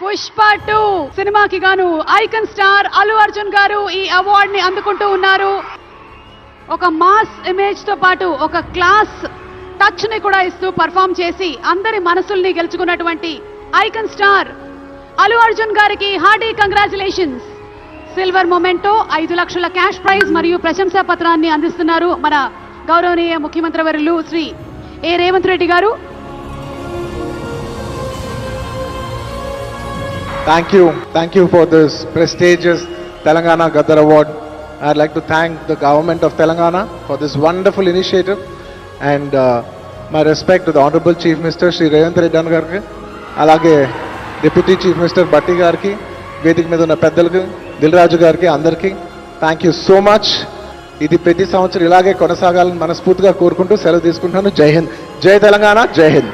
Pushpa two సినిమాకి గాను icon star Allu Arjun గారు ఈ అవార్డ్ని అందుకుంటూ ఉన్నారు. ఒక మాస్ ఇమేజ్తో పాటు ఒక క్లాస్ టచ్ని కూడా ఇస్తూ పర్ఫామ్ చేసి అందరి మనసుల్ని గెలుచుకున్నటువంటి ఐకన్ స్టార్ అల్లు అర్జున్ గారికి హార్డీ కంగ్రాచులేషన్స్. సిల్వర్ మొమెంటో ఐదు లక్షల క్యాష్ ప్రైజ్ మరియు ప్రశంసా పత్రాన్ని అందిస్తున్నారు మన గౌరవనీయ ముఖ్యమంత్రి వర్యులు శ్రీ ఏ రేవంత్ రెడ్డి గారు. Thank you. Thank you for this prestigious Telangana Gadar Award. I'd like to thank the government of Telangana for this wonderful initiative and uh, my respect to the Honorable Chief Minister Sri Revanth Reddy గారికి అలాగే deputy chief minister బట్టి గారికి వేదిక మీద ఉన్న పెద్దలకు దిల్రాజు గారికి అందరికీ థ్యాంక్ యూ సో మచ్ ఇది ప్రతి సంవత్సరం ఇలాగే కొనసాగాలని మనస్ఫూర్తిగా కోరుకుంటూ సెలవు తీసుకుంటున్నాను జై హింద్ జై తెలంగాణ జై హింద్